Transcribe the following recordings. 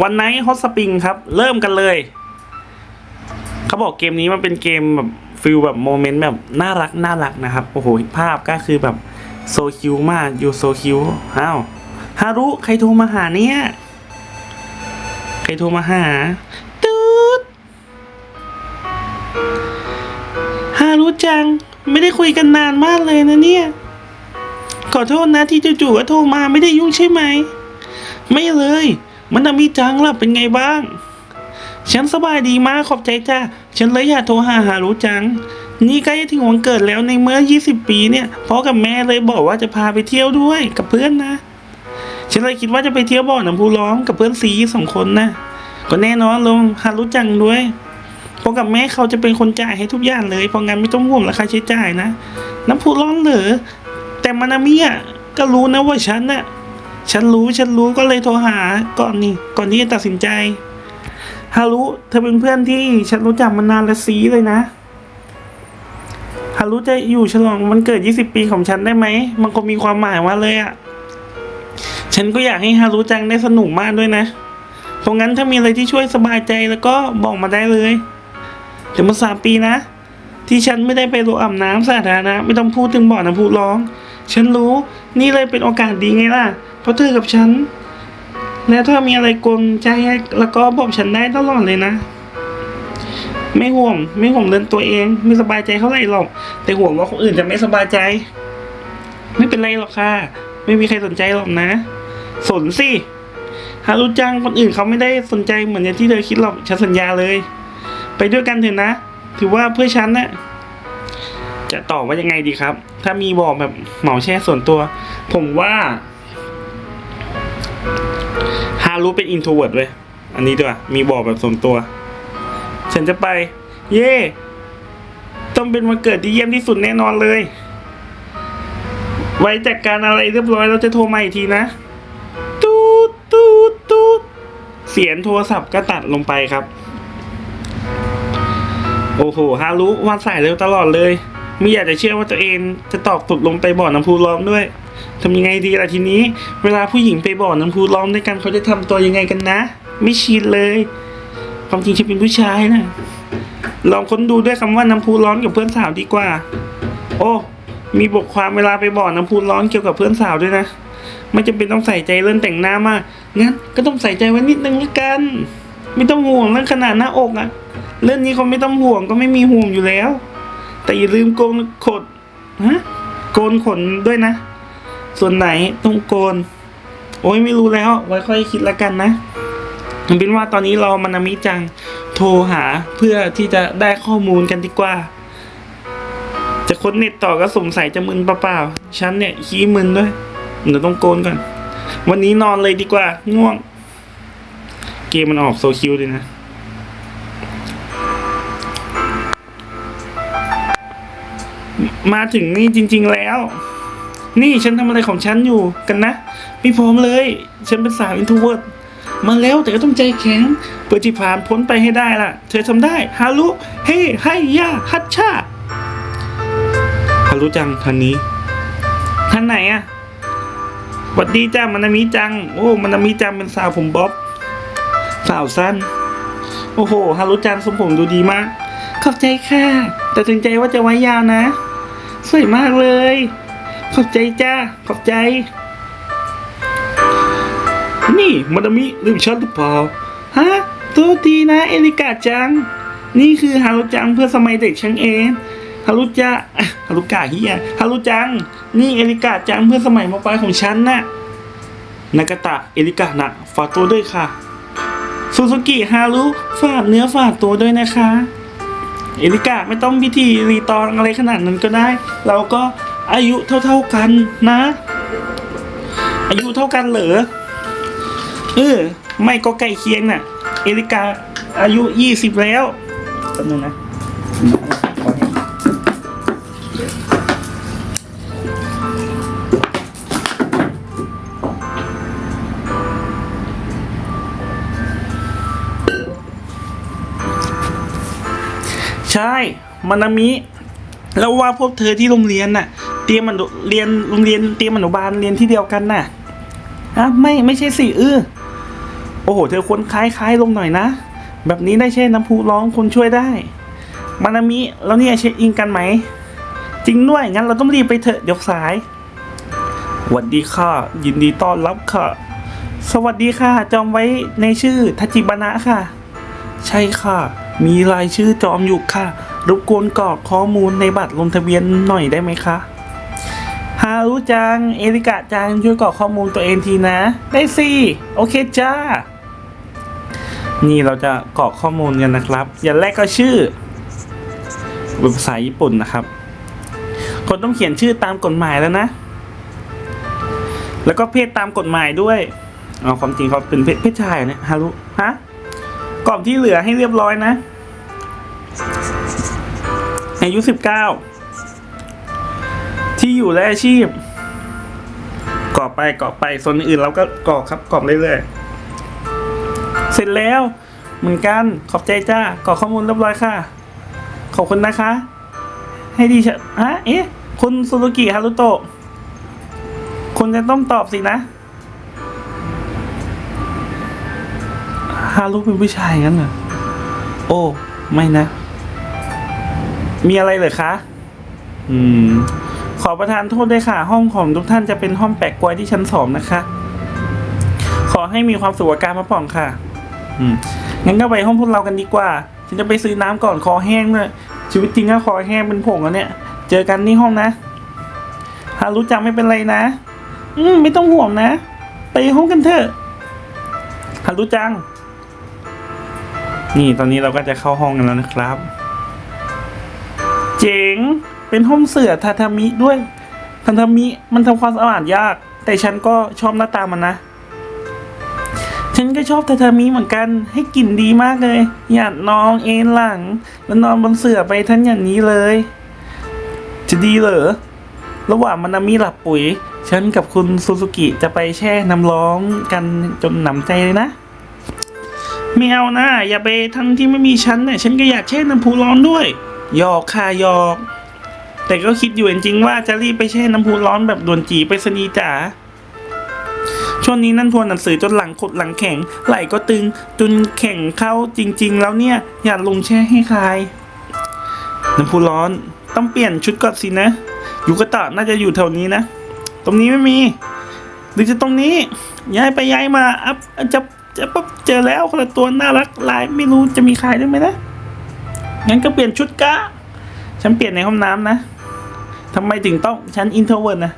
วันไนท์ฮอตสปริงครับ เริ่มกันเลย เขาบอกเกมนี้มันเป็นเกมแบบฟิลแบบโมเมนต์แบบน่ารักน่ารักนะครับ โอ้โห ภาพก็คือแบบโซคิวมากอยู่โซคิวอ้าวฮารุ ใครโทรมาหาเนี่ย ใครโทรมาหาตืดฮารุจัง ไม่ได้คุยกันนานมากเลยนะเนี่ย ขอโทษนะที่จู่ๆก็โทรมาไม่ได้ยุ่งใช่ไหม ไม่เลย มันน่ะมีจังล่ะเป็นไงบ้าง ฉันสบายดีมากขอบใจจ้าฉันเลยอยากโทรหาหารู้จัง นี่ใกล้จะถึงวันเกิดแล้วในเมื่อ 20 ปีเนี่ยพ่อกับแม่เลยบอกว่าจะพาไปเที่ยวด้วยกับเพื่อนนะ ฉันเลยคิดว่าจะไปเที่ยวบ่อน้ำพุร้อนกับเพื่อนซีสองคนนะก็แน่นอนลงหารู้จังด้วยพ่อกับแม่เขาจะเป็นคนจ่ายให้ทุกอย่างเลยเพราะงั้นไม่ต้องห่วงราคาใช้จ่ายนะ น้ำพุร้อนเหรอแต่มานามิอะก็รู้นะว่าฉันน่ะ ฉันรู้ฉันรู้ก็เลยโทรหาก่อนนี่ก่อนที่จะตัดสินใจฮารุเธอเป็นเพื่อนที่ฉันรู้จักมานานและซีเลยนะฮารุจะอยู่ฉลองวันเกิด 20 ปีของฉันได้ไหม มันคงมีความหมายว่าเลยอะ่ะ ฉันก็อยากให้ฮารุจังได้สนุกมากด้วยนะเพราะงั้นถ้ามีอะไรที่ช่วยสบายใจแล้วก็บอกมาได้เลย เดี๋ยวมันสามปีนะ ที่ฉันไม่ได้ไปโรงอาบน้ำสาธารณะไม่ต้องพูดถึงบ่อน้ำพุร้อง ฉันรู้นี่เลยเป็นโอกาสดีไงล่ะ พราะเธอกับฉัน แล้วถ้ามีอะไรกลใจแล้วก็บอกฉันได้ตลอดเลยนะ ไม่ห่วง ไม่ห่วงเรื่องตัวเอง ไม่สบายใจเท่าไหร่หรอก แต่ห่วงว่าคนอื่นจะไม่สบายใจ ไม่เป็นไรหรอกค่ะ ไม่มีใครสนใจหรอกนะ สนสิฮารุจังคนอื่นเขาไม่ได้สนใจเหมือนอย่างที่เธอคิดหรอกฉันสัญญาเลย ไปด้วยกันเถอะนะ ถือว่าเพื่อฉันนะจะตอบว่ายังไงดีครับ ถ้ามีบอกแบบเหมาแช่ส่วนตัว ผมว่า รุเป็นอินโทรเวิร์ดเว้ยอันนี้ด้วยมีบอกแบบส่วนตัว ฉันจะไป เย่ต้องเป็นวันเกิดที่เยี่ยมที่สุดแน่นอนเลย ไว้จัดการอะไรเรียบร้อยเราจะโทรมาอีกทีนะ ตูดตูดตูดเสียงโทรศัพท์ก็ตัดลงไปครับ โอ้โหฮารุวางสายเร็วตลอดเลย ไม่อยากจะเชื่อว่าตัวเองจะตอกตกลงไปบ่อน้ำพุร้อนด้วย ทำยังไงดีล่ะทีนี้ เวลาผู้หญิงไปบ่อน้ำพุร้อนด้วยกันเขาจะทำตัวยังไงกันนะ ไม่ชินเลย ความจริงฉันเป็นผู้ชายนะลองค้นดูด้วยคำว่าน้ำพุร้อนกับเพื่อนสาวดีกว่า โอ้มีบทความเวลาไปบ่อน้ำพุร้อนเกี่ยวกับเพื่อนสาวด้วยนะไม่จำเป็นต้องใส่ใจเรื่องแต่งหน้ามากงั้นก็ต้องใส่ใจไว้นิดนึงละกัน ไม่ต้องห่วงเรื่องขนาดหน้าอกอะเรื่องนี้เขาไม่ต้องห่วงก็ไม่มีห่วงอยู่แล้ว แต่อย่าลืมโกนขนฮะโกนขนด้วยนะ ส่วนไหนต้องโกน โอ้ยไม่รู้แล้ว ไว้ค่อยคิดละกันนะมันเป็นว่าตอนนี้เรามานามิจังโทรหาเพื่อที่จะได้ข้อมูลกันดีกว่า จะค้นเน็ตต่อก็สงสัยจะมึนเปล่าๆฉันเนี่ยขี้มึนด้วยเดี๋ยวต้องโกนก่อน วันนี้นอนเลยดีกว่า ง่วง เกมมันออกโซคิวเลยนะมาถึงนี่จริง ๆแล้ว นี่ฉันทำอะไรของฉันอยู่กันนะ ไม่พร้อมเลย ฉันเป็นสาวอินทรเวิร์ดมาแล้วแต่ก็ต้องใจแข็ง เพื่อที่ผ่านพ้นไปให้ได้ล่ะ เธอทำได้ฮารุเฮ้ไฮยาฮัตชาฮารุจังท่านนี้ท่านไหนอะหวัดดีจ้ามันนามิจัง โอ้มันนามิจังเป็นสาวผมบ๊อบ สาวสั้น โอ้โหฮารุจังทรงผมดูดีมาก ขอบใจค่ะ แต่ถึงใจว่าจะไว้ยาวนะ สวยมากเลย ขอบใจจ้าขอบใจ นี่มาดามิลืมฉันหรือเปล่าฮะโทษทีนะเอลิกาจัง นี่คือฮารุจังเพื่อสมัยเด็กฉันเองฮารุจาอะฮารุกาเฮียฮารุจัง นี่เอลิกาจังเพื่อสมัยมปลายของฉันน่ะนากาตะเอลิกานะฝากตัวด้วยค่ะซูซูกิฮารุฝากเนื้อฝากตัวด้วยนะคะ เอลิกาไม่ต้องพิธีรีตองอะไรขนาดนั้นก็ได้ เราก็ อายุเท่าๆกันนะ อายุเท่ากันเหรอเออไม่ก็ใกล้เคียงน่ะ เอลิกาอายุยี่สิบแล้วแป๊บนึงนะใช่ มานามิ แล้วว่าพวกเธอที่โรงเรียนน่ะ เตรียมอนุเรียนโรงเรียนเตรียมอนุบาลเรียนที่เดียวกันน่ะอะไม่ไม่ใช่สิเออโอ้โห เธอควรคล้ายคล้ายๆลงหน่อยนะ แบบนี้ได้แช่น้ำพุร้อนคนช่วยได้ มานามิ แล้วเนี่ยเช็คอินกันไหม จริงด้วย งั้นเราต้องรีบไปเถอะเดี๋ยวสายสวัสดีค่ะ ยินดีต้อนรับค่ะ สวัสดีค่ะ จอมไว้ในชื่อทัจิบนะค่ะ ใช่ค่ะ มีรายชื่อจอมอยู่ค่ะ รบกวนกรอกข้อมูลในบัตรลงทะเบียนหน่อยได้ไหมคะ ฮารุจัง เอริกะจัง ช่วยกรอกข้อมูลตัวเองทีนะ ได้สิ โอเคจ้า นี่เราจะกรอกข้อมูลกันนะครับ อย่างแรกก็ชื่อเป็นภาษาญี่ปุ่นนะครับ คนต้องเขียนชื่อตามกฎหมายแล้วนะ แล้วก็เพศตามกฎหมายด้วยเอาความจริงเขาเป็นเพศเพศชายเหรอเนี่ยฮารุฮะกรอบที่เหลือให้เรียบร้อยนะ อายุสิบเก้า ที่อยู่และอาชีพกรอบไปกรอบไปส่วนอื่นเราก็กรอกครับกรอบเรื่อยๆเสร็จแล้วเหมือนกันขอบใจจ้ากรอกข้อมูลเรียบร้อยค่ะ ขอบคุณนะคะ ให้ดีชะฮะเอ๊ะคุณซูรุกิฮารุโตะคุณจะต้องตอบสินะฮารุเป็นผู้ชายงั้นเหรอโอ้ไม่นะ มีอะไรเหรอคะ อืม ขอประทานโทษด้วยค่ะ ห้องของทุกท่านจะเป็นห้องแปลกกวยที่ชั้นสองนะคะ ขอให้มีความสุขกับการมาผ่องค่ะ อืมงั้นก็ไปห้องพวกเรากันดีกว่า ฉันจะไปซื้อน้ำก่อนคอแห้งเลยชีวิตจริงก็คอแห้งเป็นผงแล้วเนี่ย เจอกันที่ห้องนะฮารุจังไม่เป็นไรนะ อืมไม่ต้องห่วงนะ ไปห้องกันเถอะฮารุจัง นี่ตอนนี้เราก็จะเข้าห้องกันแล้วนะครับ เจ๋ง เป็นห้องเสือทาทามิด้วยทาทามิมันทำความสะอาดยาก แต่ฉันก็ชอบหน้าตามันนะ ฉันก็ชอบทาทามิเหมือนกัน ให้กลิ่นดีมากเลยอยากนอนเอนหลัง แล้วนอนบนเสื่อไปทั้งอย่างนี้เลย จะดีเหรอระหว่างมานามิหลับปุ๋ย ฉันกับคุณซูซูกิจะไปแช่น้ำร้อนกันจนหนำใจเลยนะไม่เอานะอย่าไปทั้งที่ไม่มีฉันเนี่ยฉันก็อยากแช่น้ำพุร้อนด้วยหยอกค่ะหยอก แต่ก็คิดอยู่จริงว่าจะรีบไปแช่น้ำพุร้อนแบบด่วนจีไปสนีจ๋าช่วงนี้นั่นทวนหนังสือจนหลังขดหลังแข็ง ไหล่ก็ตึงจนแข็งเข้าจริง ๆ แล้วเนี่ย อยากลงแช่ให้คลาย น้ำพุร้อนต้องเปลี่ยนชุดก่อนสินะยูกะตะน่าจะอยู่แถวนี้นะ ตรงนี้ไม่มี หรือจะตรงนี้ ย้ายไปย้ายมาอัพจะจะปั๊บเจอแล้วคนละตัวน่ารักลายไม่รู้จะมีขายด้วยไหมนะงั้นก็เปลี่ยนชุดกะฉันเปลี่ยนในห้องน้ำนะ ทำไมถึงต้องฉันอินโทรเวิร์ดนะ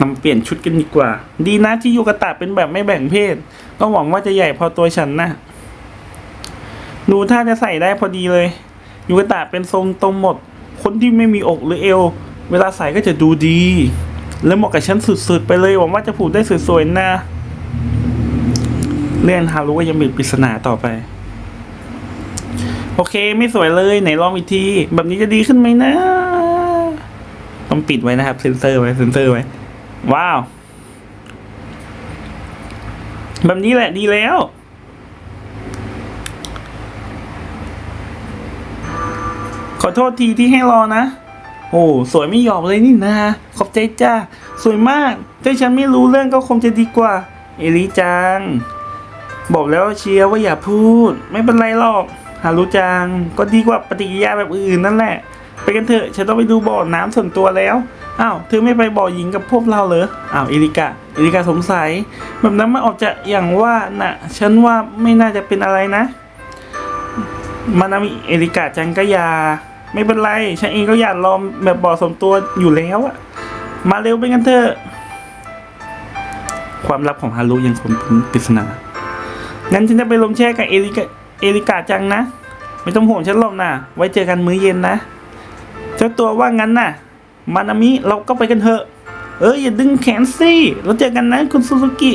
นำเปลี่ยนชุดกันดีกว่า ดีนะที่ยูกะตะเป็นแบบไม่แบ่งเพศ ก็หวังว่าจะใหญ่พอตัวฉันนะ ดูถ้าจะใส่ได้พอดีเลยยูกะตะเป็นทรงตรงหมด คนที่ไม่มีอกหรือเอว เวลาใส่ก็จะดูดี และเหมาะกับฉันสุดๆ ไปเลย หวังว่าจะผูกได้สวยๆนะเรื่องฮารุก็ยังเป็นปริศนาต่อไป โอเคไม่สวยเลยไหนลองอีกทีแบบนี้จะดีขึ้นไหมนะ ต้องปิดไว้นะครับ เซนเซอร์ไว้เซนเซอร์ไว้ ว้าว แบบนี้แหละดีแล้ว ขอโทษทีที่ให้รอนะ โอ้สวยไม่หยอกเลยนี่นะ ขอบใจจ้า สวยมากถ้าฉันไม่รู้เรื่องก็คงจะดีกว่า เอลิจัง บอกแล้วเชียร์ว่าอย่าพูด ไม่เป็นไรหรอก ฮารุจังก็ดีกว่าปฏิกิริยาแบบอื่นนั่นแหละ ไปกันเถอะฉันต้องไปดูบ่อน้ำส่วนตัวแล้วอ้าวเธอไม่ไปบ่อหญิงกับพวกเราเหรออ้าวเอริกาเอริกาสงสัย แบบนั้นมันออกจะอย่างว่าน่ะฉันว่าไม่น่าจะเป็นอะไรนะมานามิเอริกาจังก็ยา ไม่เป็นไร ฉันเองก็อยากลองแบบบ่อสมตัวอยู่แล้วอะมาเร็วไปกันเถอะความลับของฮารุยังคงเป็นปริศนางั้นฉันจะไปลงแช่กับเอริกา อริกาจังนะ ไม่ต้องห่วงฉันหรอกนะไว้เจอกันมื้อเย็นนะ เจ้าตัวว่างั้นน่ะมานามิเราก็ไปกันเถอะ เอออย่าดึงแขนสิเราเจอกันนะคุณซูซูกิ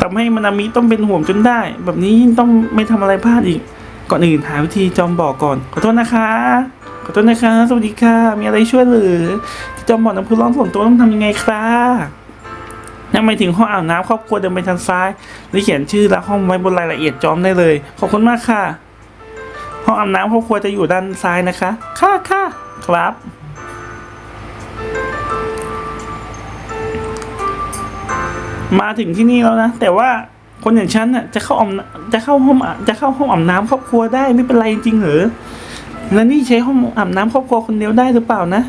ทำให้มานามิต้องเป็นห่วงจนได้ แบบนี้ยิ่งต้องไม่ทำอะไรพลาดอีก ก่อนอื่นหาวิธีจอมบอกก่อน ขอโทษนะคะขอโทษนะคะ สวัสดีค่ะ มีอะไรช่วยหรือจอมบอกน้ำพุร้อนส่วนตัวต้องทำยังไงครับ นั่นมาถึงห้องอาบน้ำครอบครัวเดินไปทางซ้ายหรือเขียนชื่อและห้องไว้บนรายละเอียดจอมได้เลย ขอบคุณมากค่ะ ห้องอาบน้ำครอบครัวจะอยู่ด้านซ้ายนะคะ ค่ะค่ะครับมาถึงที่นี่แล้วนะ แต่ว่าคนอย่างฉันน่ะจะเข้าอมจะเข้าห้องจะเข้าห้องอาบน้ำครอบครัวได้ไม่เป็นไรจริงเหรอแล้วนี่ใช้ห้องอาบน้ำครอบครัวคนเดียวได้หรือเปล่านะ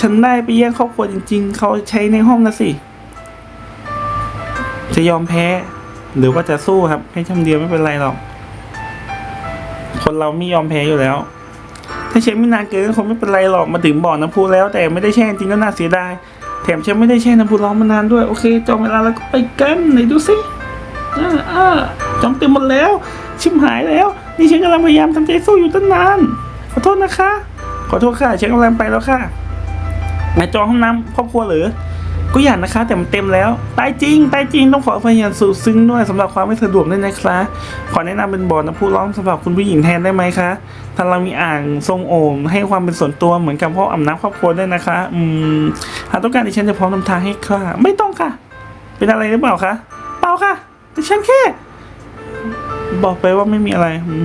ฉันได้ไปแย่งครอบครัวจริง ๆ เขาใช้ในห้องนะสิ จะยอมแพ้ หรือว่าจะสู้ครับ ให้คำเดียวไม่เป็นไรหรอก คนเราไม่ยอมแพ้อยู่แล้ว ถ้าใช้ไม่นานเกินก็คงไม่เป็นไรหรอกมาถึงบ่อน้ำพุแล้ว แต่ไม่ได้แช่จริงก็น่าเสียดายแถมฉันไม่ได้แช่น้ำพุร้อนมานานด้วยโอเคจองเวลาแล้วก็ไปกันไหนดูสิอ่าจองเต็มหมดแล้ว ชิมหายแล้ว นี่ฉันกำลังพยายามทำใจสู้อยู่ตั้งนานขอโทษนะคะ ขอโทษค่ะฉันกำลังไปแล้วค่ะมาจองห้องน้ำครอบครัวหรือ ก็อยากนะคะแต่มันเต็มแล้วตายจริงตายจริงต้องขออภัยอย่างสุดซึ้งด้วยสำหรับความไม่สะดวกด้วยนะครับขอแนะนำเป็นบ่อน้ำพุร้อนสำหรับคุณผู้หญิงแทนได้ไหมคะถ้าเรามีอ่างทรงโอ่งให้ความเป็นส่วนตัวเหมือนกับพ่ออาบน้ำครอบครัวด้วยนะคะอืมหากต้องการดิฉันจะพร้อมนำทางให้ค่ะ ไม่ต้องค่ะ เป็นอะไรหรือเปล่าคะเปล่าค่ะดิฉันแค่ บอกไปว่าไม่มีอะไรอื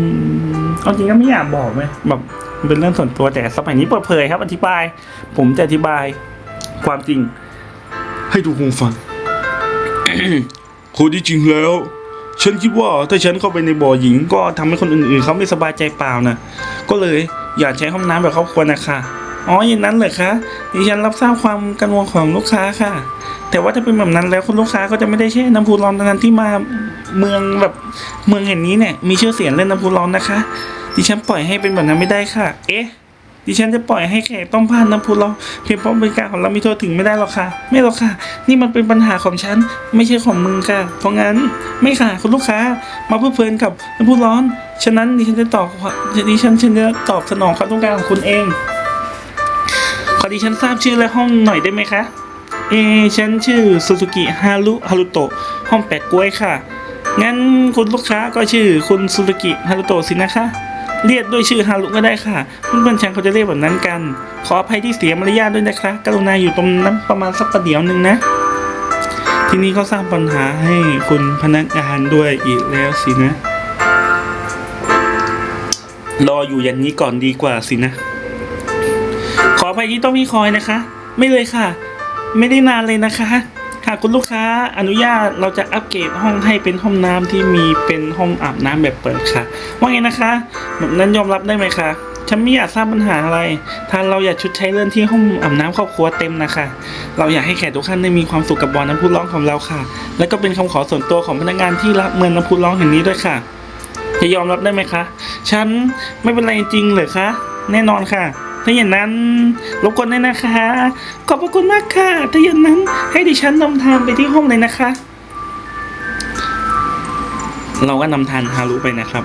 มเอาจริงก็ไม่อยากบอกไหมแบบมันเป็นเรื่องส่วนตัวแต่สมัยนี้เปิดเผยครับ อธิบาย ผมจะอธิบายความจริง ให้ทุกคนฟัง คนที่จริงแล้ว ฉันคิดว่าถ้าฉันเข้าไปในบ่อหญิง ก็ทำให้คนอื่นๆเขาไม่สบายใจเปล่านะก็เลยอยากใช้ห้องน้ำแบบครอบครัวนะคะอ๋ออย่างนั้นเหรอคะดิฉันรับทราบความกังวลของลูกค้าค่ะ แต่ว่าถ้าเป็นแบบนั้นแล้วคุณลูกค้าก็จะไม่ได้แช่น้ำพุร้อนนั้นที่มาเมืองแบบเมืองแห่งนี้เนี่ยมีชื่อเสียงเรื่องน้ำพุร้อนนะคะ ดิฉันปล่อยให้เป็นแบบนั้นไม่ได้ค่ะ เอ๊ะ ดิฉันจะปล่อยให้แขกต้องผ่านน้ำพุเราเพียงเพราะบริการของเรามีโทษถึงไม่ได้หรอกค่ะ ไม่หรอกค่ะ นี่มันเป็นปัญหาของฉัน ไม่ใช่ของมึงค่ะ เพราะงั้นไม่ค่ะคุณลูกค้า มาเพลิดเพลินกับน้ำพุร้อน ฉะนั้นดิฉันจะตอบดิฉันฉันจะตอบสนองความต้องการของคุณเอง ขอดิฉันทราบชื่อและห้องหน่อยได้ไหมคะ เออฉันชื่อซูซูกิฮารุฮารุโตะห้องแปดกล้วยค่ะงั้นคุณลูกค้าก็ชื่อคุณซูซูกิฮารุโตะสินะคะ เรียกด้วยชื่อฮารุก็ได้ค่ะ เพื่อนๆฉันเขาจะเรียกแบบนั้นกัน ขออภัยที่เสียมารยาทด้วยนะคะกรุณาอยู่ตรงนั้นประมาณสักประเดี๋ยวหนึ่งนะ ทีนี้เขาสร้างปัญหาให้คุณพนักงานด้วยอีกแล้วสินะ รออยู่อย่างนี้ก่อนดีกว่าสินะ ขออภัยที่ต้องมีคอยนะคะ ไม่เลยค่ะ ไม่ได้นานเลยนะคะ หากคุณลูกค้าอนุญาตเราจะอัปเกรดห้องให้เป็นห้องน้ำที่มีเป็นห้องอาบน้ำแบบเปิดค่ะ ว่าไงนะคะ แบบนั้นยอมรับได้ไหมคะฉันไม่อยากสร้างปัญหาอะไรถ้าเราอยากชุดใช้เรื่องที่ห้องอาบน้ำครอบครัวเต็มนะคะ เราอยากให้แขกทุกท่านได้มีความสุขกับบ่อน้ำพุร้อนของเราค่ะ และก็เป็นคำขอส่วนตัวของพนักงานที่รับเมืองน้ำพุร้อนแห่งนี้ด้วยค่ะ จะยอมรับได้ไหมคะ ฉันไม่เป็นไรจริงเหรอคะ แน่นอนค่ะ ถ้าอย่างนั้นรบกวนด้วยนะคะ ขอบพระคุณมากค่ะ ถ้าอย่างนั้นให้ดิฉันนำทางไปที่ห้องเลยนะคะ เราก็นำทางฮารุไปนะครับ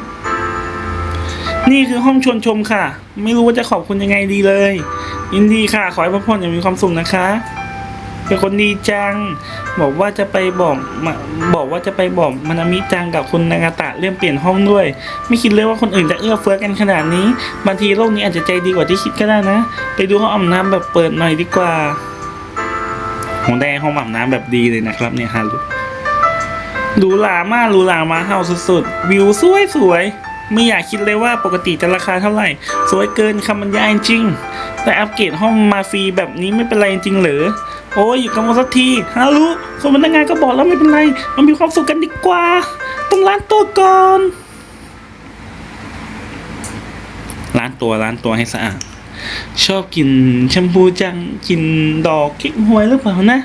นี่คือห้องชวนชมค่ะ ไม่รู้ว่าจะขอบคุณยังไงดีเลยยินดีค่ะ ขอให้พ่อพ่ออย่างมีความสุขนะคะ เป็นคนดีจัง บอกว่าจะไปบอกบอกว่าจะไปบอกมานามิจังกับคุณนางาตะเรื่องเปลี่ยนห้องด้วย ไม่คิดเลยว่าคนอื่นจะเอื้อเฟื้อกันขนาดนี้บางทีโลกนี้อาจจะใจดีกว่าที่คิดก็ได้นะ ไปดูห้องอาบน้ำแบบเปิดหน่อยดีกว่าผมได้ห้องอาบน้ำแบบดีเลยนะครับเนี่ยฮารุหรูหรามากหรูหรามาเฮาสุดๆ วิวสวยสวยไม่อยากคิดเลยว่าปกติจะราคาเท่าไหร่ สวยเกินคำบรรยายจริง แต่อัปเกรดห้องมาฟรีแบบนี้ไม่เป็นไรจริงหรือ โอ้ยอยู่กันมาสักทีฮารุคนพนักงานก็บอกแล้วไม่เป็นไรมันมีความสุขกันดีกว่า ต้องล้างตัวก่อนล้างตัวล้างตัวให้สะอาด ชอบกินแชมพูจังกินดอกเก๊กฮวยหรือเปล่านะ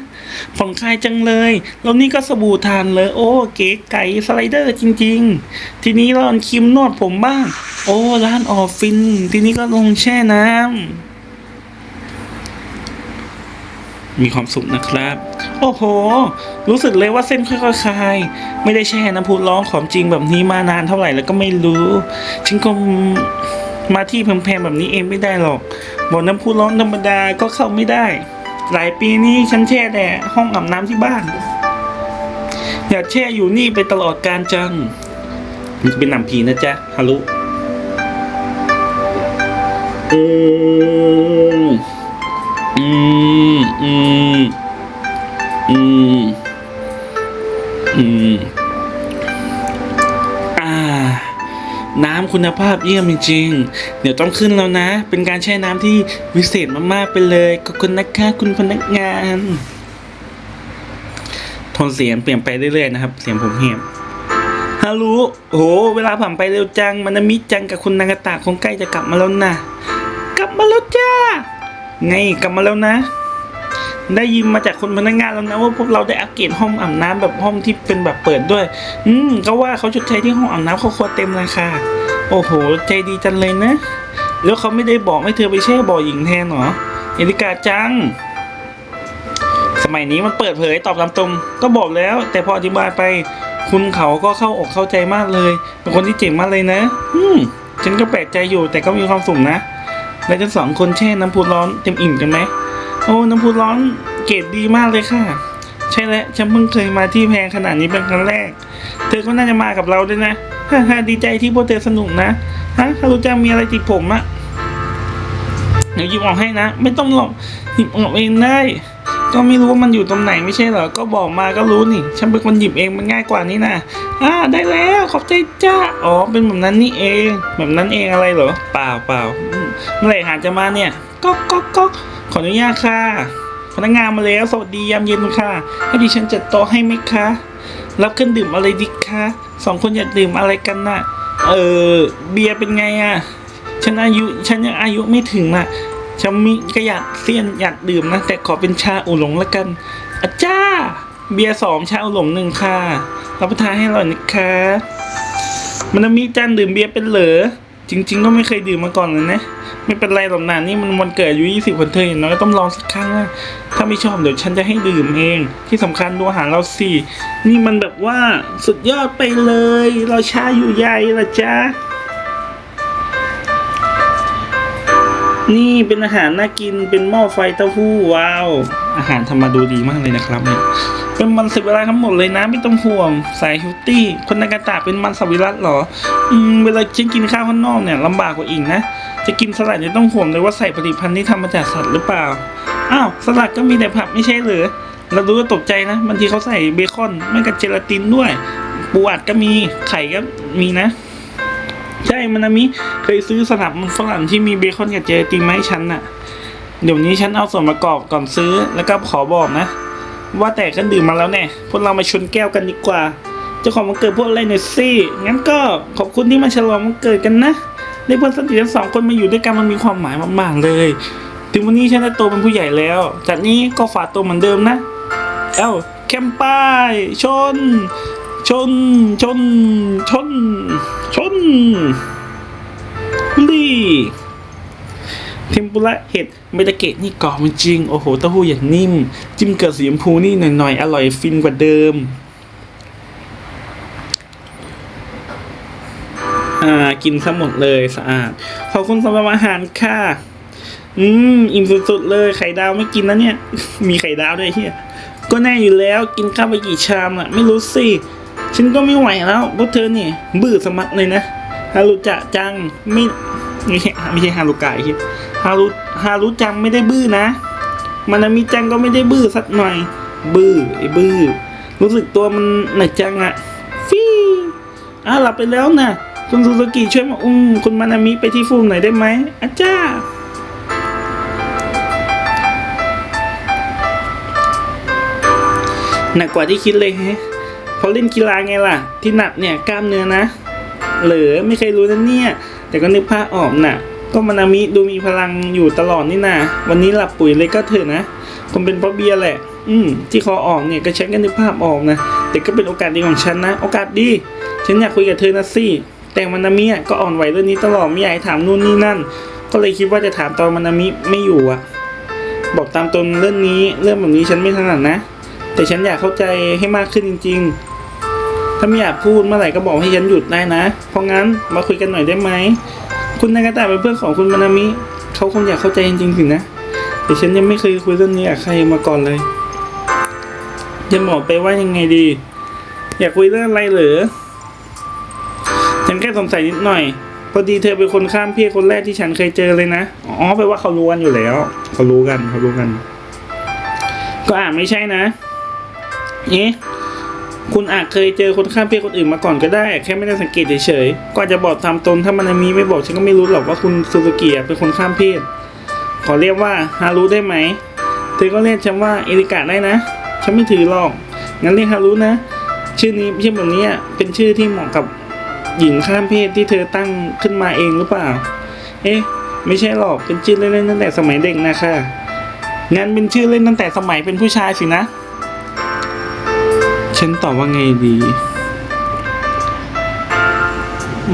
ผ่อนคลายจังเลยแล้วนี่ก็สบู่ทานเลย โอ้เก๋ไก่สไลเดอร์จริง ๆ ทีนี้ลองครีมนวดผมบ้าง โอ้ร้านออฟฟิน ทีนี้ก็ลงแช่น้ำ มีความสุขนะครับ โอ้โห รู้สึกเลยว่าเส้นค่อยๆคลาย ไม่ได้แช่น้ำพุร้อนของจริงแบบนี้มานานเท่าไหร่แล้วก็ไม่รู้ ฉันก็มาที่แพงๆแบบนี้เองไม่ได้หรอกบ่อน้ำพุร้อนธรรมดาก็เข้าไม่ได้ หลายปีนี้ฉันแช่แต่ห้องอาบน้ำที่บ้าน อยากแช่อยู่นี่ไปตลอดการจัง มันจะเป็นหนำผีนะจ๊ะฮารุอืม อืมอืมอืมอืมอ่า น้ำคุณภาพเยี่ยมจริงๆ เดี๋ยวต้องขึ้นแล้วนะ เป็นการแช่น้ำที่วิเศษมากๆไปเลยขอบคุณนะคะคุณพนักงานโทนเสียงเปลี่ยนไปเรื่อยๆนะครับ เสียงผมแหบฮารุโอ้โห เวลาผ่านไปเร็วจัง มันมิจังกับคุณนางกาตะคงใกล้จะกลับมาแล้วนะ กลับมาแล้วจ้า ไงกลับมาแล้วนะ ได้ยินมาจากคนพนักงานแล้วนะว่าพวกเราได้อัปเกรดห้องอาบน้ำแบบห้องที่เป็นแบบเปิดด้วย อืมก็ว่าเขาชดใช้ที่ห้องอาบน้ำเขาควรเต็มเลยค่ะโอ้โห ใจดีจังเลยนะ แล้วเขาไม่ได้บอกให้เธอไปแช่บ่อหญิงแทนหรอเอริกาจัง สมัยนี้มันเปิดเผยตอบตามตรงก็บอกแล้ว แต่พออธิบายไปคุณเขาก็เข้าอกเข้าใจมากเลย เป็นคนที่เจ๋งมากเลยนะ อืม ฉันก็แปลกใจอยู่แต่ก็มีความสุขนะ แล้วทั้งสองคนแช่น้ำพุร้อนเต็มอิ่มกันไหมโอ้น้ำพุร้อนเกรดดีมากเลยค่ะ ใช่แล้วฉันเพิ่งเคยมาที่แพงขนาดนี้เป็นครั้งแรก เธอก็น่าจะมากับเราด้วยนะฮ่าฮ่าดีใจที่พวกเธอสนุกนะฮะถ้ารู้จักมีอะไรติดผมอะเดี๋ยวหยิบออกให้นะ ไม่ต้องหรอกหยิบออกเองได้ ก็ไม่รู้ว่ามันอยู่ตรงไหนไม่ใช่เหรอ ก็บอกมาก็รู้นี่ ฉันเป็นคนหยิบเองมันง่ายกว่านี่นะอ่าได้แล้วขอบใจจ้า อ๋อเป็นแบบนั้นนี่เอง แบบนั้นเองอะไรเหรอ เปล่าเปล่า เมื่อไหร่อาหารจะมาเนี่ยก็ก็ก็ขออนุญาตค่ะ พนักงานมาแล้ว สวัสดียามเย็นค่ะ ให้ดิฉันจัดโต๊ะให้ไหมคะ รับเครื่องดื่มอะไรดีคะสองคนอยากดื่มอะไรกันน่ะ เออเบียร์เป็นไงอะฉันอายุฉันยังอายุไม่ถึงน่ะฉันมีก็อยากเซียนอยากดื่มนะแต่ขอเป็นชาอูหลงละกันอาจ้า เบียร์สองชาอูหลงหนึ่งค่ะรับประทานให้อร่อยนะคะมันมีจานดื่มเบียร์เป็นเหรอจริง ๆ ก็ไม่เคยดื่มมาก่อนเลยนะ ไม่เป็นไรหรอกนะนี่มันวันเกิดอายุ20คนเธออย่างน้อยก็ต้องลองสักครั้งอะถ้าไม่ชอบเดี๋ยวฉันจะให้ดื่มเอง ที่สำคัญดูอาหารเราสินี่มันแบบว่าสุดยอดไปเลย เราชาอยู่ใหญ่ละจ้านี่เป็นอาหารน่ากินเป็นหม้อไฟเต้าหู้ว้าว อาหารทำมาดูดีมากเลยนะครับเนี่ยเป็นมันสวิรัตทั้งหมดเลยนะไม่ต้องห่วง สายเฮลตี้ คนนากาตะเป็นมันสวิรัตเหรอ อืมเวลาฉันกินข้าวข้างนอกเนี่ยลำบากกว่าอีกนะ จะกินสลัดเนี่ยต้องห่วงเลยว่าใส่ผลิตภัณฑ์ที่ทำมาจากสัตว์หรือเปล่า อ้าวสลัดก็มีแต่ผักไม่ใช่หรือเราดูก็ตกใจนะบางทีเขาใส่เบคอนไม่กับเจลาตินด้วย ปูอัดก็มีไข่ก็มีนะ ใช่มันนะมิเคยซื้อสลัดมันฝรั่งที่มีเบคอนกับเจลาตินมาให้ฉันน่ะ เดี๋ยวนี้ฉันเอาส่วนประกอบก่อนซื้อแล้วก็ขอบอกนะ ว่าแต่กันดื่มมาแล้วแน่พวกเรามาชนแก้วกันดีกว่าเจ้าของวันเกิดพวกอะไรหน่อยสิงั้นก็ขอบคุณที่มาฉลองวันเกิดกันนะ ได้เพื่อนสนิททั้งสองคนมาอยู่ด้วยกันมันมีความหมายมากๆเลย ถึงวันนี้ฉันได้โตเป็นผู้ใหญ่แล้ว จากนี้ก็ฝากตัวเหมือนเดิมนะ เอ้าแคมป้ายชน ชน ชน ชน ชนลีเทมปุระเห็ดเมตาเกะนี่กรอบจริง โอ้โหเต้าหู้อย่างนิ่ม จิ้มเกลือสีชมพูนี่หน่อยๆ อร่อยฟินกว่าเดิม อ่ากินซะหมดเลยสะอาด ขอบคุณสำหรับอาหารค่ะ อืมอิ่มสุดๆเลยไข่ดาวไม่กินนะเนี่ย มีไข่ดาวด้วยเฮียก็แน่อยู่แล้วกินข้าวไปกี่ชามละไม่รู้สิฉันก็ไม่ไหวแล้วพวกเธอเนี่ยบื้อสมัครเลยนะฮารุจะจังไม่ไม่ใช่ไม่ใช่ฮารุกะไอ้เฮียฮารุฮารุจังไม่ได้บื้อนะมันามิจังก็ไม่ได้บื้อสักหน่อย บื้อไอ้บื้อรู้สึกตัวมันหนักจังอะฟีอะหลับไปแล้วนะ คุณซูซูกิช่วยมาอุ้มคุณมานามิไปที่ฟูมหน่อยได้ไหมอาจ้าหนักกว่าที่คิดเลยฮะเพราะเล่นกีฬาไงล่ะ ที่หนักเนี่ยกล้ามเนื้อนะ เหลือไม่เคยรู้นะเนี่ย แต่ก็นึกภาพออกน่ะ ก็มานามิดูมีพลังอยู่ตลอดนี่นะวันนี้หลับปุ๋ยเลยก็เถอะนะคงเป็นเพราะเบียร์แหละ อืม ที่คอออกเนี่ยก็ฉันก็นึกภาพออกนะ แต่ก็เป็นโอกาสดีของฉันนะ โอกาสดี ฉันอยากคุยกับเธอนะสิ แต่มานามิอะก็อ่อนไหวเรื่องนี้ตลอดไม่อยากให้ถามนู่นนี่นั่น ก็เลยคิดว่าจะถามตอนมานามิไม่อยู่อะ บอกตามตรงเรื่องนี้เรื่องแบบนี้ฉันไม่ถนัดนะ แต่ฉันอยากเข้าใจให้มากขึ้นจริง ๆ ถ้าไม่อยากพูดเมื่อไหร่ก็บอกให้ฉันหยุดได้นะ เพราะงั้นมาคุยกันหน่อยได้ไหมคุณนากาตะเป็นเพื่อนของคุณมานามิเขาคงอยากเข้าใจจริงๆสินะแต่ฉันยังไม่เคยคุยเรื่องนี้กับใครมาก่อนเลยจะบอกไปว่ายังไงดี อยากคุยเรื่องอะไรเหรอ สงสัยนิดหน่อย พอดีเธอเป็นคนข้ามเพศคนแรกที่ฉันเคยเจอเลยนะ อ๋อแปลว่าเขารู้กันอยู่แล้ว เขารู้กันเขารู้กัน ก็อาจไม่ใช่นะเอ๊ะคุณอาจเคยเจอคนข้ามเพศคนอื่นมาก่อนก็ได้ แค่ไม่ได้สังเกตเฉยๆก็อาจะบอกตามตนถ้ามันมีไม่บอกฉันก็ไม่รู้หรอกว่าคุณซูซูกิเป็นคนข้ามเพศ ขอเรียกว่าฮารุได้ไหมเธอก็เรียกฉันว่าเอริกะได้นะ ฉันไม่ถือหรอก งั้นเรียกฮารุนะ ชื่อนี้ชื่อแบบนี้เป็นชื่อที่เหมาะกับ หญิงข้ามเพศที่เธอตั้งขึ้นมาเองหรือเปล่า เอ๊ะ ไม่ใช่หรอก เป็นชื่อเล่นตั้งแต่สมัยเด็กนะคะงั้นเป็นชื่อเล่นตั้งแต่สมัยเป็นผู้ชายสินะ ฉันตอบว่าไงดี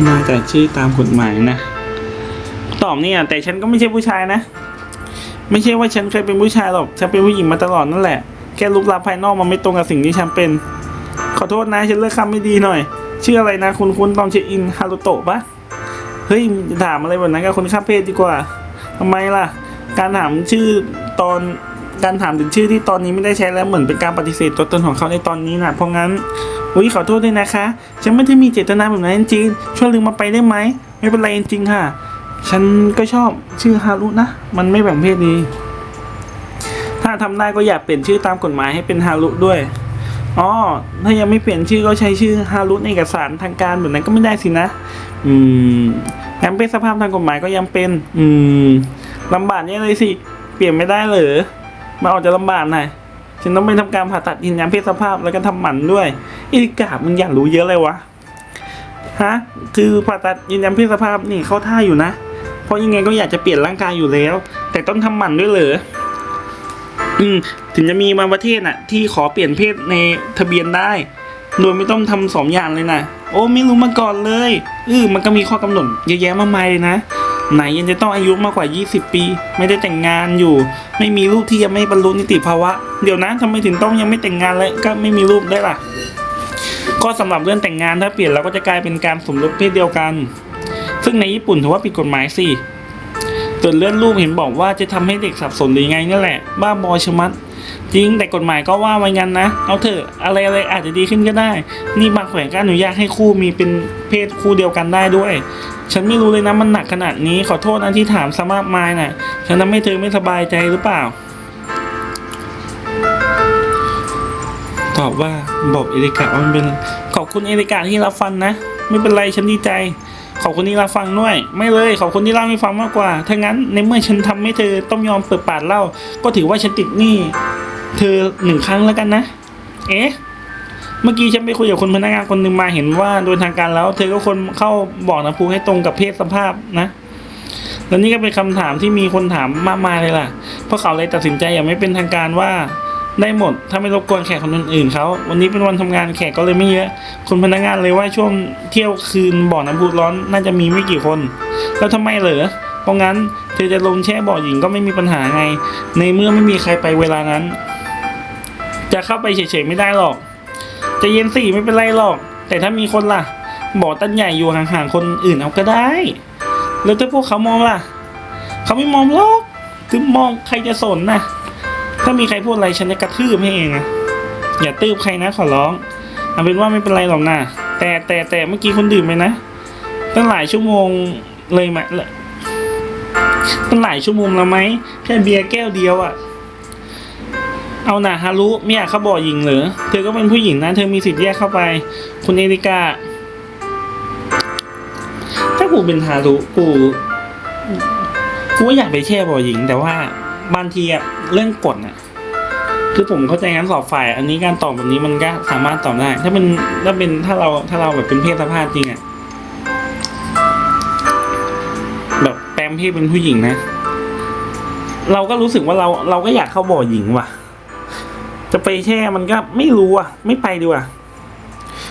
มาจากชื่อตามกฎหมายนะ ตอบเนี่ย แต่ฉันก็ไม่ใช่ผู้ชายนะ ไม่ใช่ว่าฉันเคยเป็นผู้ชายหรอก ฉันเป็นผู้หญิงมาตลอดนั่นแหละ แค่รูปลักษณ์ภายนอกมันไม่ตรงกับสิ่งที่ฉันเป็น ขอโทษนะ ฉันเลือกคำไม่ดีหน่อย ชื่ออะไรนะคุณคุณตองเชอินฮารุโตะปะเฮ้ยถามอะไรแบบนั้นกับคนข้ามเพศดีกว่าทำไมล่ะ การถามชื่อตอนการถามถึงชื่อที่ตอนนี้ไม่ได้ใช้แล้วเหมือนเป็นการปฏิเสธตัวตนของเขาในตอนนี้นะเพราะงั้นอุ้ยขอโทษด้วยนะคะ ฉันไม่ได้มีเจตนาแบบนั้นจริงช่วยลืมมาไปได้ไหมไม่เป็นไรจริงค่ะ ฉันก็ชอบชื่อฮารุนะ มันไม่แบ่งเพศดีถ้าทำได้ก็อยากเปลี่ยนชื่อตามกฎหมายให้เป็นฮารุด้วย อ๋อถ้ายังไม่เปลี่ยนชื่อก็ใช้ชื่อฮารุในเอกสารทางการแบบนั้นก็ไม่ได้สินะ อืมแถมเป็นสภาพทางกฎหมายก็ยังเป็น อืมลำบากเนี่ยเลยสิ เปลี่ยนไม่ได้เหรอมาออกจะลำบากหน่อยฉันต้องไปทำการผ่าตัดยืนยันเพศสภาพแล้วก็ทำหมันด้วยอีกาบมึงอยากรู้เยอะเลยวะฮะคือผ่าตัดยืนยันเพศสภาพนี่เข้าท่าอยู่นะ เพราะยังไงก็อยากจะเปลี่ยนร่างกายอยู่แล้ว แต่ต้องทำหมันด้วยเหรอ อืมถึงจะมีบางประเทศน่ะ ที่ขอเปลี่ยนเพศในทะเบียนได้ โดยไม่ต้องทำสองอย่างเลยนะโอ้ไม่รู้มาก่อนเลยอือมันก็มีข้อกำหนดเยอะแยะมากมายเลยนะไหนยังจะต้องอายุมากกว่า 20 ปี ไม่ได้แต่งงานอยู่ ไม่มีลูกที่ยังไม่บรรลุนิติภาวะ เดี๋ยวนะทำไมถึงต้องยังไม่แต่งงานและก็ไม่มีลูกได้ล่ะ ก็สำหรับเรื่องแต่งงานถ้าเปลี่ยนเราก็จะกลายเป็นการสมรสเพศเดียวกัน ซึ่งในญี่ปุ่นถือว่าผิดกฎหมายสิ ส่วนเรื่องลูกเห็นบอกว่าจะทำให้เด็กสับสนหรือไงนี่แหละ บ้าบอชะมัด จริงแต่กฎหมายก็ว่าไว้งั้นนะ เอาเถอะอะไรอะไรอาจจะดีขึ้นก็ได้ นี่บางแขวงก็อนุญาตให้คู่มีเป็นเพศคู่เดียวกันได้ด้วย ฉันไม่รู้เลยนะมันหนักขนาดนี้ขอโทษนะที่ถามซะมากมายน่ะ ฉันทำให้เธอไม่สบายใจหรือเปล่า ตอบว่าบอกเอริกาว่ามันเป็นขอบคุณเอริกาที่รับฟังนะ ไม่เป็นไรฉันดีใจ ขอบคุณที่รับฟังด้วย ไม่เลยขอบคุณที่เล่าให้ฟังมากกว่า ถ้างั้นในเมื่อฉันทำให้เธอต้องยอมเปิดปากเล่า ก็ถือว่าฉันติดหนี้เธอหนึ่งครั้งแล้วกันนะ เอ๊ะ เมื่อกี้ฉันไปคุยกับคนพนักงานคนหนึ่งมาเห็นว่าโดยทางการแล้ว เธอก็คนเข้าบอกนะภูให้ตรงกับเพศสภาพนะ แล้วนี่ก็เป็นคำถามที่มีคนถามมากมายเลยล่ะ เพราะเขาเลยตัดสินใจอย่างไม่เป็นทางการว่า ได้หมด ถ้าไม่รบกวนแขกคนอื่นๆเขาวันนี้เป็นวันทำงานแขกก็เลยไม่เยอะคนพนักงานเลยว่าช่วงเที่ยวคืนบ่อน้ำพุร้อนน่าจะมีไม่กี่คน แล้วทำไมเหรอเพราะงั้นเธอจะลงแช่บ่อหญิงก็ไม่มีปัญหาไง ในเมื่อไม่มีใครไปเวลานั้น จะเข้าไปเฉยๆไม่ได้หรอก จะเย็นสี่ไม่เป็นไรหรอก แต่ถ้ามีคนล่ะ บ่อตั้นใหญ่อยู่ห่างๆคนอื่นเอาก็ได้ แล้วถ้าพวกเขามองล่ะ เขาไม่มองหรอกถึงมองใครจะสนนะ ถ้ามีใครพูดอะไรฉันจะกระทืบให้เองอะอย่าตืบใครนะขอร้องเอาเป็นว่าไม่เป็นไรหรอกนะแต่แต่แต่เมื่อกี้คนดื่มไปนะตั้งหลายชั่วโมงเลยไหมละตั้งหลายชั่วโมงแล้วไหมแค่เบียร์แก้วเดียวอะเอาหน่าฮารุไม่อยากเข้าบ่อหญิงหรือเธอก็เป็นผู้หญิงนะ เธอมีสิทธิ์แยกเข้าไป คุณเอริกาถ้ากูเป็นฮารุกูกูอยากไปแช่บ่อหญิงแต่ว่า บางทีอะเรื่องกฎอะคือผมเข้าใจงั้นสอบฝ่าย อันนี้การตอบแบบนี้มันก็สามารถตอบได้ ถ้าเป็นถ้าเป็นถ้าเราถ้าเราแบบเป็นเพศสภาพจริงอะแบบแปลงเพศเป็นผู้หญิงนะ เราก็รู้สึกว่าเราเราก็อยากเข้าบ่อหญิงว่ะ จะไปแช่มันก็ไม่รู้อะ ไม่ไปดีกว่า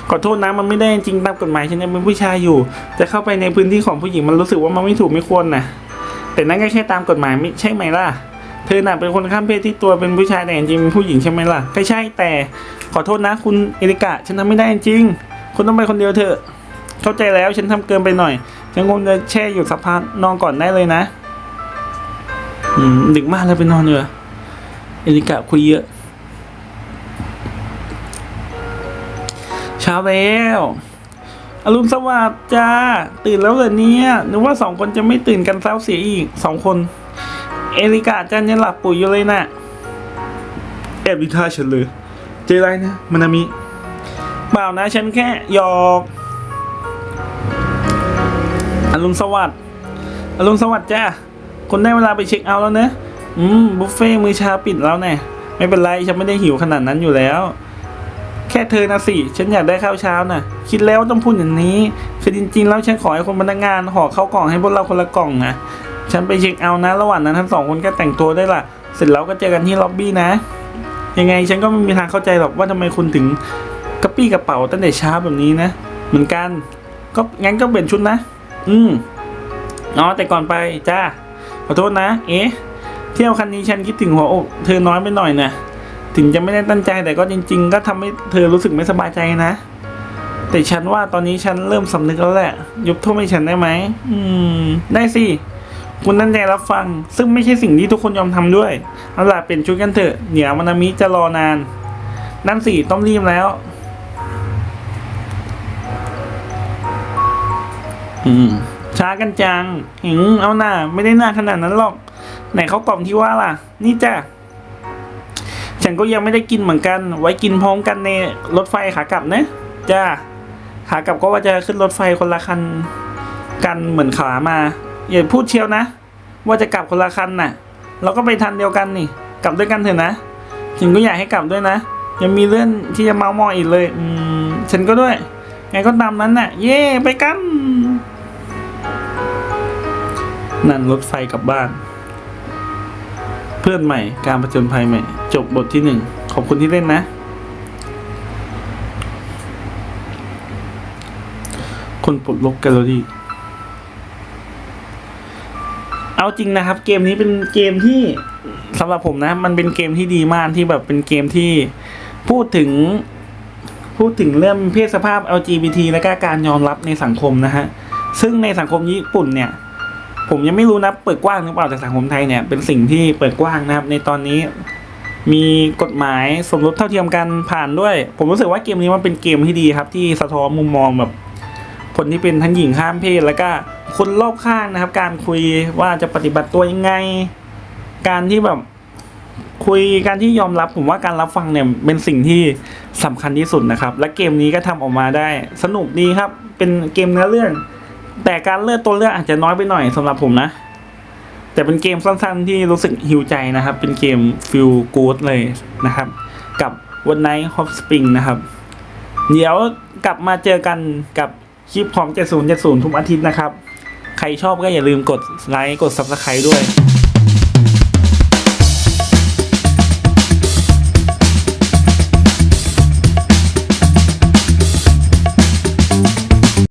ขอโทษนะมันไม่ได้จริงตามกฎหมายฉันยังเป็นผู้ชายอยู่ จะเข้าไปในพื้นที่ของผู้หญิงมันรู้สึกว่ามันไม่ถูกไม่ควรนะแต่นั่นก็แค่ตามกฎหมายไม่ใช่ไหมล่ะ ธอน่ะเป็นคนข้ามเพศที่ตัวเป็นผู้ชายแต่จริงๆเป็นผู้หญิงใช่ไหมล่ะไม่ใช่แต่ขอโทษนะ คุณเอริกะฉันทำไม่ได้จริงคุณต้องไปคนเดียวเถอะ เข้าใจแล้วฉันทำเกินไปหน่อยฉันคงจะแช่อยู่สักพักนอนก่อนได้เลยนะอืมดึกมากแล้วไปนอนเถอะเอริกะคุยเยอะเช้าแล้วอรุณสวัสดิ์จ้าตื่นแล้วเหรอเนี่ยนึกว่าสองคนจะไม่ตื่นกันเศร้าเสียอีกสองคน เอริกาจันยังหลับปุ๋ยอยู่เลยนะ่ะแอบดิท่าฉันเลยเจไรนะมานามิเปล่านะฉันแค่หยอกอรุณสวัสดิ์อรุณสวัสดิ์จ้าคนได้เวลาไปเช็คเอาท์แล้วเนะอืมบุฟเฟ่ต์มื้อเช้าปิดแล้วแน่ไม่เป็นไรฉันไม่ได้หิวขนาดนั้นอยู่แล้ว แค่เธอนะสิฉันอยากได้ข้าวเช้าน่ะ คิดแล้วต้องพูดอย่างนี้คือจริงๆแล้วฉันขอให้คนพนักงานห่อข้าวกล่องให้พวกเราคนละกล่องนะ ฉันไปเช็คเอานะ ระหว่างนั้นทั้งสองคนก็แต่งตัวได้ละเสร็จแล้วก็เจอกันที่ล็อบบี้นะ ยังไงฉันก็ไม่มีทางเข้าใจหรอกว่าทำไมคุณถึงกระปี้กระเป๋าตั้งแต่เช้าแบบนี้นะ เหมือนกัน ก็งั้นก็เปลี่ยนชุดนะ อืมอ๋อแต่ก่อนไปจ้าขอโทษนะ เอ๊ะเที่ยวคันนี้ฉันคิดถึงหัวอกเธอน้อยไปหน่อยนะถึงจะไม่ได้ตั้งใจแต่ก็จริง ๆ ก็ทำให้เธอรู้สึกไม่สบายใจนะ แต่ฉันว่าตอนนี้ฉันเริ่มสำนึกแล้วแหละยกโทษให้ฉันได้ไหมอืม ได้สิ คุณตั้งใจรับฟัง ซึ่งไม่ใช่สิ่งที่ทุกคนยอมทำด้วย เอาล่ะเป็นชุดกันเถอะเดี๋ยวมานามิจะรอนาน นั่นสิต้องรีบแล้ว อืม ช้ากันจังหิงเอาหน่าไม่ได้หน้าขนาดนั้นหรอก ไหนเขาวกล่องที่ว่าล่ะ นี่จ้ะฉันก็ยังไม่ได้กินเหมือนกัน ไว้กินพร้อมกันในรถไฟขากลับนะจ้าขากลับก็ว่าจะขึ้นรถไฟคนละคันกันเหมือนขามา อย่าพูดเชียวนะ ว่าจะกลับคนละคันน่ะ เราก็ไปทันเดียวกันนี่ กลับด้วยกันเถอะนะฉันก็อยากให้กลับด้วยนะ ยังมีเรื่องที่จะเมามออีกเลย อืมฉันก็ด้วย ไงก็ตามนั้นน่ะ เย่ไปกัน นั่นรถไฟกลับบ้าน เพื่อนใหม่การประจนภัยใหม่ จบบทที่หนึ่งขอบคุณที่เล่นนะคนปลดล็อกแกลเลอรี่ เอาจริงนะครับ เกมนี้เป็นเกมที่สำหรับผมนะ มันเป็นเกมที่ดีมากที่แบบเป็นเกมที่พูดถึง พูดถึงเรื่องเพศสภาพ LGBT และก็การยอมรับในสังคมนะฮะ ซึ่งในสังคมญี่ปุ่นเนี่ย ผมยังไม่รู้นะเปิดกว้างหรือเปล่าแต่สังคมไทยเนี่ยเป็นสิ่งที่เปิดกว้างนะครับ ในตอนนี้มีกฎหมายสมรสเท่าเทียมกันผ่านด้วย ผมรู้สึกว่าเกมนี้มันเป็นเกมที่ดีครับ ที่สะท้อนมุมมองแบบ คนที่เป็นทั้งหญิงข้ามเพศแล้วก็คนรอบข้างนะครับ การคุยว่าจะปฏิบัติตัวยังไง การที่แบบคุยการที่ยอมรับผมว่าการรับฟังเนี่ยเป็นสิ่งที่สำคัญที่สุดนะครับ และเกมนี้ก็ทำออกมาได้สนุกดีครับ เป็นเกมเนื้อเรื่อง แต่การเลือกตัวเลือกอาจจะน้อยไปหน่อยสำหรับผมนะ แต่เป็นเกมสั้นๆ ที่รู้สึกหิวใจนะครับ เป็นเกมฟิลกูดเลยนะครับ กับวันไนท์ฮอปสปริงนะครับ เดี๋ยวกลับมาเจอกันกับ คลิปของ 7070 ทุกอาทิตย์นะครับ ใครชอบก็อย่าลืมกดไลค์กด Subscribe ด้วย